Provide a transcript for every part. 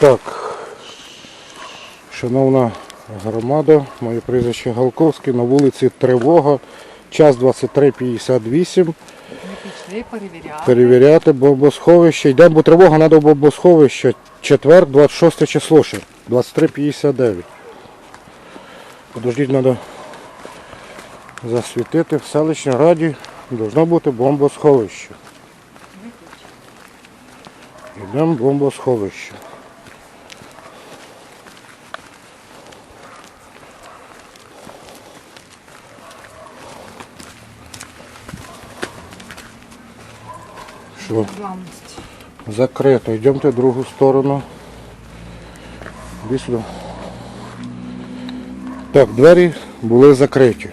Так, шановна громада, моє прізвище Галковський, на вулиці Тривога, час 23.58. Перевіряти. Перевіряти бомбосховище. Йдемо, бо тривога, треба в бомбосховище. Четвер, 26 число ще, 23.59. Подождіть, треба засвітити в селищній раді. Должно бути бомбосховище. Йдемо в бомбосховище. Що? Закрито. Йдемте в другу сторону. Іди сюди. Так, двері були закриті.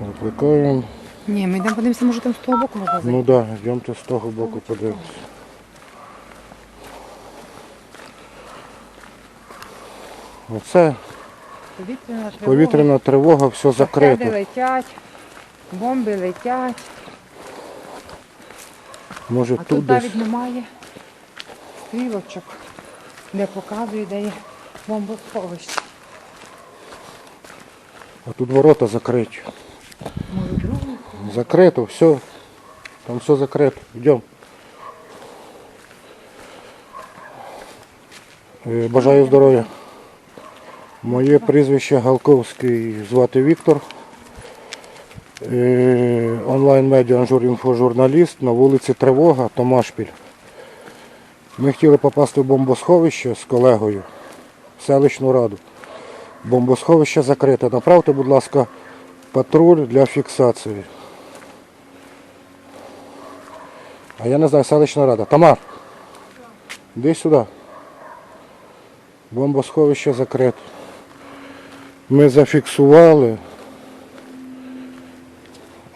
Викликаємо. Ні, ми йдемо подивимося, може там з того боку магазин. Ну так, да, йдемте з того боку подивимося. Оце Повітряна тривога. все закрито. летять, бомби летять, Може а тут навіть немає стрілочок, де показує, де є бомбосховище. А тут ворота закриті. Закрито, все. Там все закрито. Йдемо. Е, Бажаю здоров'я. Моє прізвище Галковський, звати Віктор. Е, Онлайн-медіа Анжур-Інфо на вулиці Тривога, Томашпіль. Ми хотіли попасти в бомбосховище з колегою в селищну раду. Бомбосховище закрите. Направте, будь ласка, патруль для фіксації. А я не знаю, селищна рада. Тамар, іди сюди. Бомбосховище закрите. Ми зафіксували.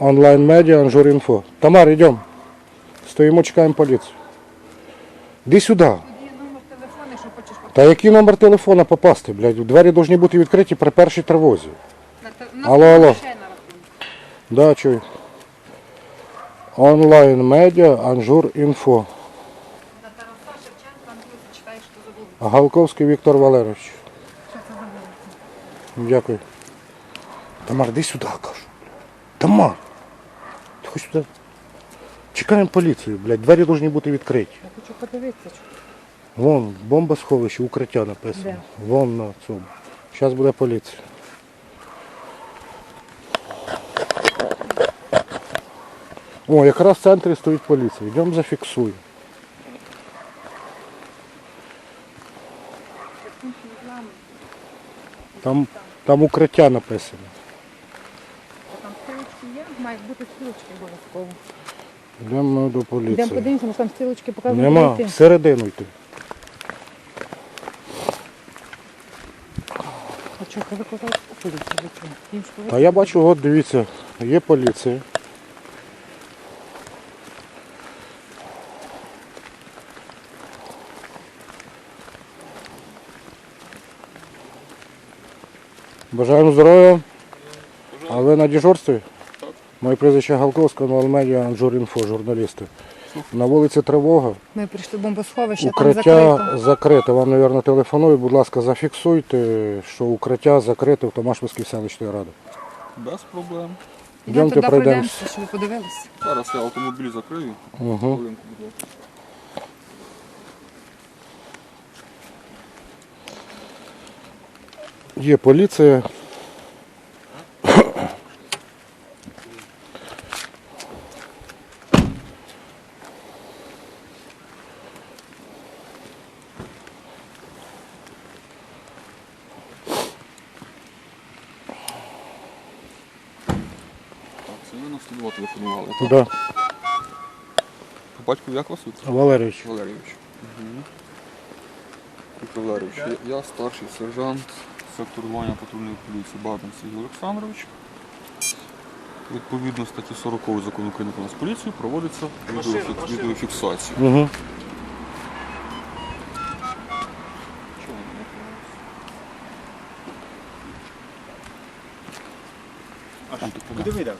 Онлайн-медіа, Анжур-Інфо. Тамар, йдемо. Стоїмо, чекаємо поліцію. Іди сюди. Та який номер телефона попасти, блядь? Двері повинні бути відкриті при першій тривозі. Алло, алло. Да, чую. Онлайн медіа, Анжур Інфо. Галковський Віктор Валерійович. Вулиця? Дякую. Тамар, іди сюди, кажу. Тамар. Хоч сюди. Чекаємо поліцію, блядь. Двері повинні бути відкриті. Я хочу подивитися. Вон, бомбосховище, укриття написано. Де? Вон на цьому. Зараз буде поліція. О, якраз в центрі стоїть поліція. Йдемо зафіксуємо. Там, там укриття написано. Мають бути стрілочки обов'язково. Йдемо до поліції. Йдемо подивимося, може там стрілочки показують. Нема, всередину йти. А чого ви казали, поліція? Їм ж Та я бачу, от дивіться, є поліція. Бажаємо здоров'я. А ви на дежурстві? Моє прізвище Галковська, Медіа, Анжур-Інфо, журналісти. На вулиці Тривога. Ми прийшли в бомбосховище, там Укриття закрито. закрите. Вам, мабуть, телефонують. Будь ласка, зафіксуйте, що укриття закрите в Томашпільській селищної ради. Без проблем. Йдемо туди пройдемося, щоб ви подивилися. Зараз я автомобіль закрию. Угу. Хвилинку, будь ласка. Є поліція. Це ви на 102 телефонували. так? Да. По батьку як вас звуть? Валерійович. Валерійович. Угу. Віктор Валерійович, я, я старший сержант секторування патрульної поліції Баден Сергій Олександрович. Відповідно статті 40 закону України про нас поліцію проводиться відеофік- відеофіксація. Угу. Чого ви не А що? ти Куди видав?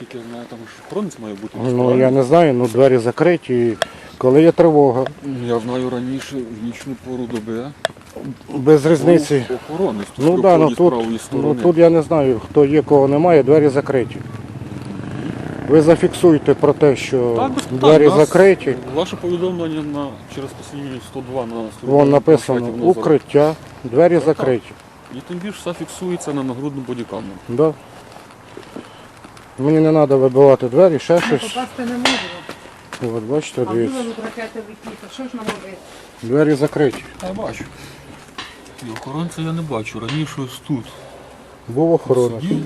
Наскільки я знаю, там ж охоронець має бути. Ну я не знаю, ну двері закриті. Коли є тривога, Я знаю раніше в нічну пору доби. без різниці. був Охоронець тут Ну да, ну з тут, правої ну сторони. тут я не знаю, хто є, кого немає, двері закриті. Ви зафіксуйте про те, що Так, без питань. двері Нас- закриті. Ваше повідомлення на через послідню 102 на Вон написано укриття, двері закриті. І тим більше все фіксується на нагрудному бодікамеру. Да. Мені не треба вибивати двері, ще щось. попасти не можемо. От бачите, А дивіться. вдруг ракети летіти. Що ж нам робити? Двері закриті. Я бачу. І охоронця я не бачу. Раніше ось тут. Був охорона. Сидів.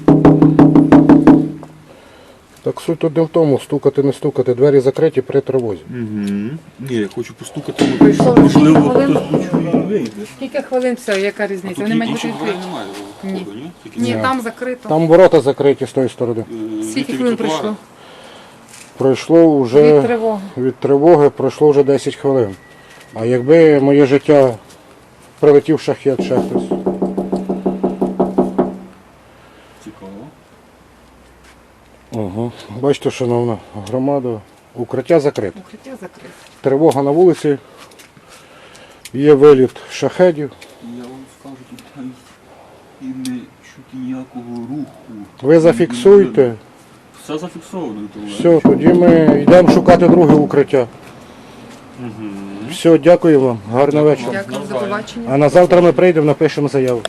Так суть тут не в тому, стукати, не стукати, двері закриті при тривозі. Угу. Ні, я хочу постукати. Прийшло Можливо, хвилин. хтось почує і вийде. Скільки хвилин все, яка різниця? Вони мають бути відкриті. немає. Ні. входу, ні? Тільки Ні, там закрито. Там ворота закриті з тої сторони. Е, Скільки від хвилин тротуару. пройшло? Пройшло вже Від тривоги. від тривоги пройшло вже 10 хвилин. А якби моє життя прилетів шахет ще хтось. Цікаво. Угу. Бачите, шановна громада, укриття закрите. Укриття закрите. Тривога на вулиці, є виліт шахедів. Я вам скажу, тут навіть і не чути ніякого руху. Ви зафіксуйте. Все зафіксовано. Все, тоді ми йдемо шукати друге укриття. Угу. Все, дякую вам, гарного вечора. Дякую, до Навзаєм. побачення. А на завтра ми прийдемо, напишемо заяву.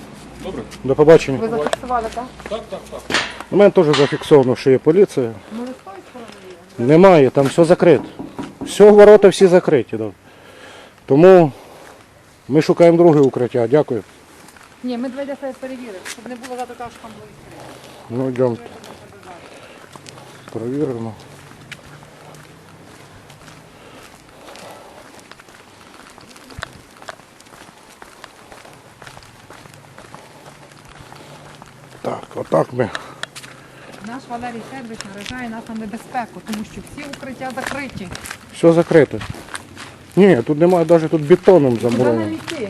Добре? До побачення. Ви зафіксували, так? Так, так, так. У мене теж зафіксовано, що є поліція. Сторони? Немає, там все закрито. Все, ворота всі закриті. Да. Тому ми шукаємо друге укриття. Дякую. Ні, ми давайте це перевіримо, щоб не було завтра того, що там було відкрито. Ну, йдемо. Провіримо. Так, отак ми. Наш Валерій Федорович наражає нас на небезпеку, тому що всі укриття закриті. Все закрито. Ні, тут немає, навіть тут бетоном Куди нам замуровано. йти?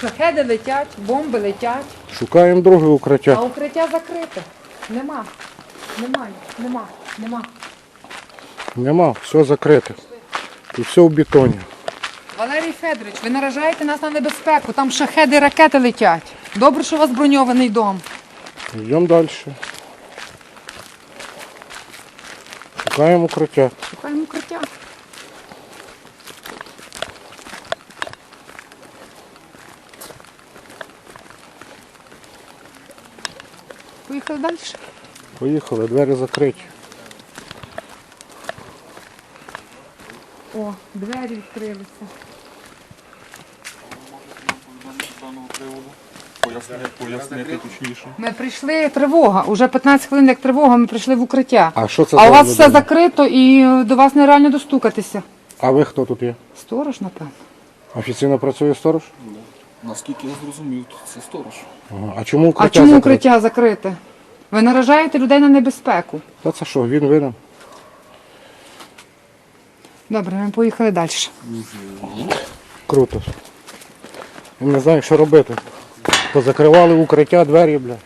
Шахеди летять, бомби летять, Шукаємо друге укриття. а укриття. закрите. Нема. Немає, нема, нема. Нема, все закрите. Тут все в бетоні. Валерій Федорович, ви наражаєте нас на небезпеку. Там шахеди ракети летять. Добре, що у вас броньований дом. Йдемо далі. Шукаємо укриття. Шукаємо укриття. Поїхали далі. Поїхали, двері закриті. О, двері відкрилися. Пояснити, пояснити точніше. Ми прийшли тривога. Уже 15 хвилин як тривога, ми прийшли в укриття. А що це А за у вас людина? все закрито і до вас нереально достукатися. А ви хто тут є? Сторож, напевно. Офіційно працює сторож? Наскільки я зрозумів, тут це сторож. Ага. А чому А чому закрите? укриття закрите? Ви наражаєте людей на небезпеку. Та це що, він винен? Добре, ми поїхали далі. Круто. Не знаю, що робити. Позакривали укриття, двері, бля.